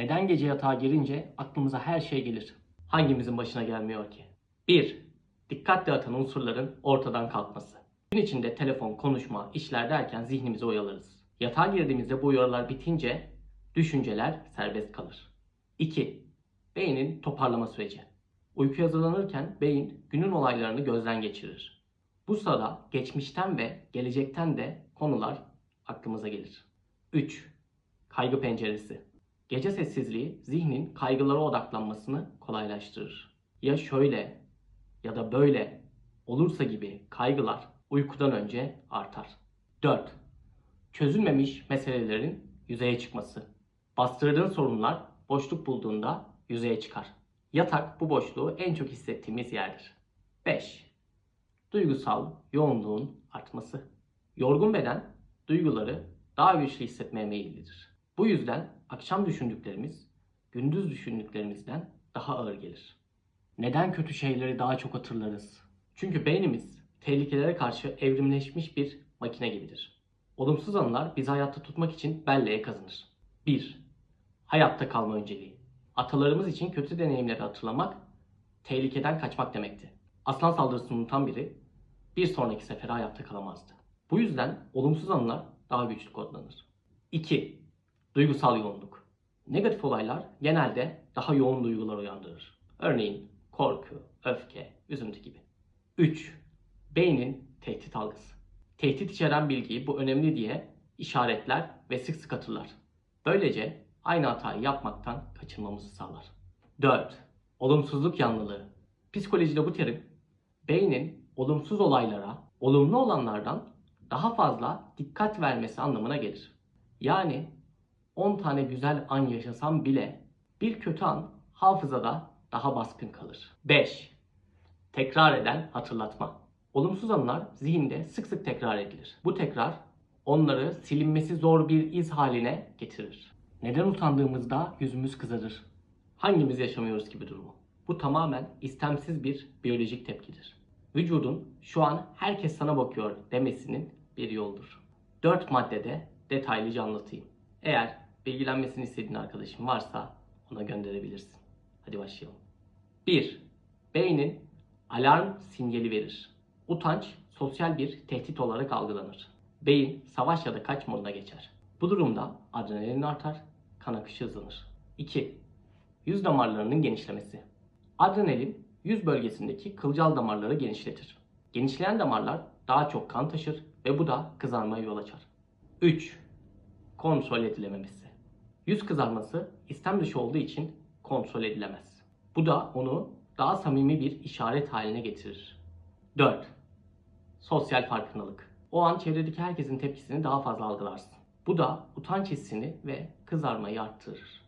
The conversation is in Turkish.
Neden gece yatağa girince aklımıza her şey gelir? Hangimizin başına gelmiyor ki? 1. Dikkat dağıtan unsurların ortadan kalkması. Gün içinde telefon, konuşma, işler derken zihnimizi oyalarız. Yatağa girdiğimizde bu uyarılar bitince düşünceler serbest kalır. 2. Beynin toparlama süreci. Uykuya hazırlanırken beyin günün olaylarını gözden geçirir. Bu sırada geçmişten ve gelecekten de konular aklımıza gelir. 3. Kaygı penceresi. Gece sessizliği zihnin kaygılara odaklanmasını kolaylaştırır. Ya şöyle ya da böyle olursa gibi kaygılar uykudan önce artar. 4. Çözülmemiş meselelerin yüzeye çıkması. Bastırdığın sorunlar boşluk bulduğunda yüzeye çıkar. Yatak bu boşluğu en çok hissettiğimiz yerdir. 5. Duygusal yoğunluğun artması. Yorgun beden duyguları daha güçlü hissetmeye meyillidir. Bu yüzden akşam düşündüklerimiz gündüz düşündüklerimizden daha ağır gelir. Neden kötü şeyleri daha çok hatırlarız? Çünkü beynimiz tehlikelere karşı evrimleşmiş bir makine gibidir. Olumsuz anılar bizi hayatta tutmak için belleğe kazanır. 1. Hayatta kalma önceliği. Atalarımız için kötü deneyimleri hatırlamak, tehlikeden kaçmak demekti. Aslan saldırısını unutan biri bir sonraki sefere hayatta kalamazdı. Bu yüzden olumsuz anılar daha güçlü kodlanır. 2. Duygusal yoğunluk. Negatif olaylar genelde daha yoğun duygular uyandırır. Örneğin korku, öfke, üzüntü gibi. 3. Beynin tehdit algısı. Tehdit içeren bilgiyi bu önemli diye işaretler ve sık sık hatırlar. Böylece aynı hatayı yapmaktan kaçınmamızı sağlar. 4. Olumsuzluk yanlılığı. Psikolojide bu terim beynin olumsuz olaylara olumlu olanlardan daha fazla dikkat vermesi anlamına gelir. Yani 10 tane güzel an yaşasam bile bir kötü an hafızada daha baskın kalır. 5. Tekrar eden hatırlatma. Olumsuz anılar zihinde sık sık tekrar edilir. Bu tekrar onları silinmesi zor bir iz haline getirir. Neden utandığımızda yüzümüz kızarır? Hangimiz yaşamıyoruz gibi durumu? Bu tamamen istemsiz bir biyolojik tepkidir. Vücudun şu an herkes sana bakıyor demesinin bir yoldur. 4 maddede detaylıca anlatayım. Eğer bilgilenmesini istediğin arkadaşın varsa ona gönderebilirsin. Hadi başlayalım. 1. Beynin alarm sinyali verir. Utanç sosyal bir tehdit olarak algılanır. Beyin savaş ya da kaç moduna geçer. Bu durumda adrenalin artar, kan akışı hızlanır. 2. Yüz damarlarının genişlemesi. Adrenalin yüz bölgesindeki kılcal damarları genişletir. Genişleyen damarlar daha çok kan taşır ve bu da kızarmaya yol açar. 3. Kontrol edilememesi. Yüz kızarması istem dışı olduğu için kontrol edilemez. Bu da onu daha samimi bir işaret haline getirir. 4. Sosyal farkındalık. O an çevredeki herkesin tepkisini daha fazla algılarsın. Bu da utanç hissini ve kızarmayı arttırır.